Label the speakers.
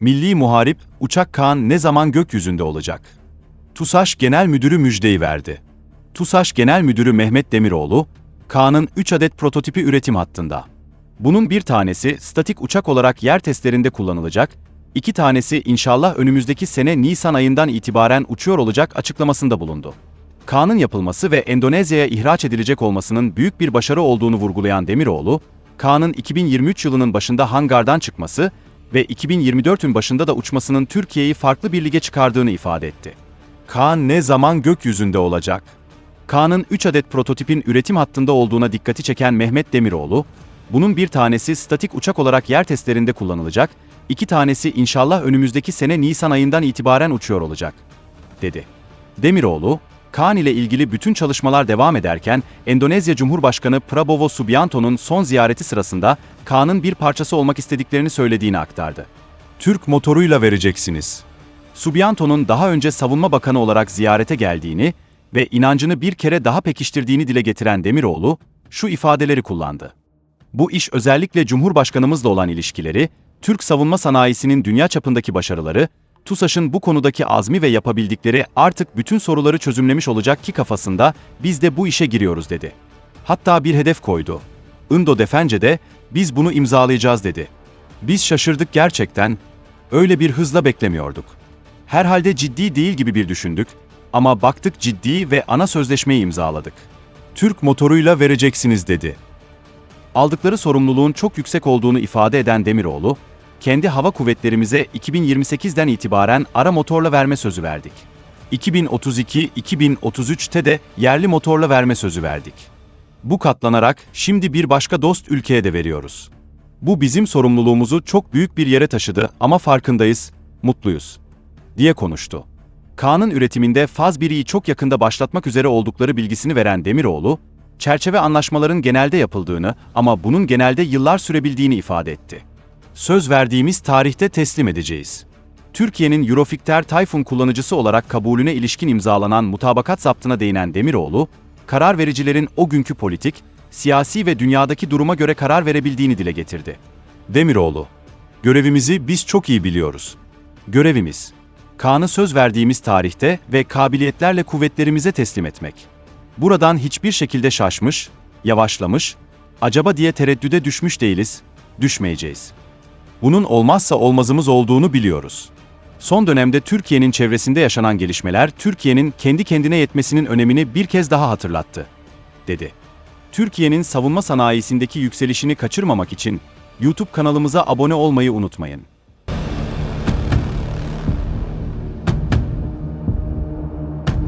Speaker 1: Milli Muharip, Uçak Kaan ne zaman gökyüzünde olacak? TUSAŞ Genel Müdürü müjdeyi verdi. TUSAŞ Genel Müdürü Mehmet Demiroğlu, Kaan'ın 3 adet prototipi üretim hattında. Bunun bir tanesi statik uçak olarak yer testlerinde kullanılacak, iki tanesi inşallah önümüzdeki sene Nisan ayından itibaren uçuyor olacak açıklamasında bulundu. Kaan'ın yapılması ve Endonezya'ya ihraç edilecek olmasının büyük bir başarı olduğunu vurgulayan Demiroğlu, Kaan'ın 2023 yılının başında hangardan çıkması ve 2024'ün başında da uçmasının Türkiye'yi farklı bir lige çıkardığını ifade etti. Kaan ne zaman gökyüzünde olacak? Kaan'ın 3 adet prototipin üretim hattında olduğuna dikkati çeken Mehmet Demiroğlu, bunun bir tanesi statik uçak olarak yer testlerinde kullanılacak, iki tanesi inşallah önümüzdeki sene Nisan ayından itibaren uçuyor olacak, dedi. Demiroğlu, Kaan ile ilgili bütün çalışmalar devam ederken, Endonezya Cumhurbaşkanı Prabowo Subianto'nun son ziyareti sırasında Kaan'ın bir parçası olmak istediklerini söylediğini aktardı. Türk motoruyla vereceksiniz. Subianto'nun daha önce savunma bakanı olarak ziyarete geldiğini ve inancını bir kere daha pekiştirdiğini dile getiren Demiroğlu, şu ifadeleri kullandı. Bu iş özellikle Cumhurbaşkanımızla olan ilişkileri, Türk savunma sanayisinin dünya çapındaki başarıları, TUSAŞ'ın bu konudaki azmi ve yapabildikleri artık bütün soruları çözümlemiş olacak ki kafasında biz de bu işe giriyoruz dedi. Hatta bir hedef koydu. Indo Defence de biz bunu imzalayacağız dedi. Biz şaşırdık gerçekten. Öyle bir hızla beklemiyorduk. Herhalde ciddi değil gibi bir düşündük ama baktık ciddi ve ana sözleşmeyi imzaladık. Türk motoruyla vereceksiniz dedi. Aldıkları sorumluluğun çok yüksek olduğunu ifade eden Demiroğlu, kendi hava kuvvetlerimize 2028'den itibaren ara motorla verme sözü verdik. 2032-2033'te de yerli motorla verme sözü verdik. Bu katlanarak şimdi bir başka dost ülkeye de veriyoruz. Bu bizim sorumluluğumuzu çok büyük bir yere taşıdı ama farkındayız, mutluyuz, diye konuştu. Kaan'ın üretiminde faz 1'i çok yakında başlatmak üzere oldukları bilgisini veren Demiroğlu, çerçeve anlaşmaların genelde yapıldığını ama bunun genelde yıllar sürebildiğini ifade etti. Söz verdiğimiz tarihte teslim edeceğiz. Türkiye'nin Eurofighter Typhoon kullanıcısı olarak kabulüne ilişkin imzalanan mutabakat zaptına değinen Demiroğlu, karar vericilerin o günkü politik, siyasi ve dünyadaki duruma göre karar verebildiğini dile getirdi. Demiroğlu, görevimizi biz çok iyi biliyoruz. Görevimiz, Kaan'ı söz verdiğimiz tarihte ve kabiliyetlerle kuvvetlerimize teslim etmek. Buradan hiçbir şekilde şaşmış, yavaşlamış, acaba diye tereddüde düşmüş değiliz, düşmeyeceğiz. Bunun olmazsa olmazımız olduğunu biliyoruz. Son dönemde Türkiye'nin çevresinde yaşanan gelişmeler Türkiye'nin kendi kendine yetmesinin önemini bir kez daha hatırlattı, dedi. Türkiye'nin savunma sanayisindeki yükselişini kaçırmamak için YouTube kanalımıza abone olmayı unutmayın.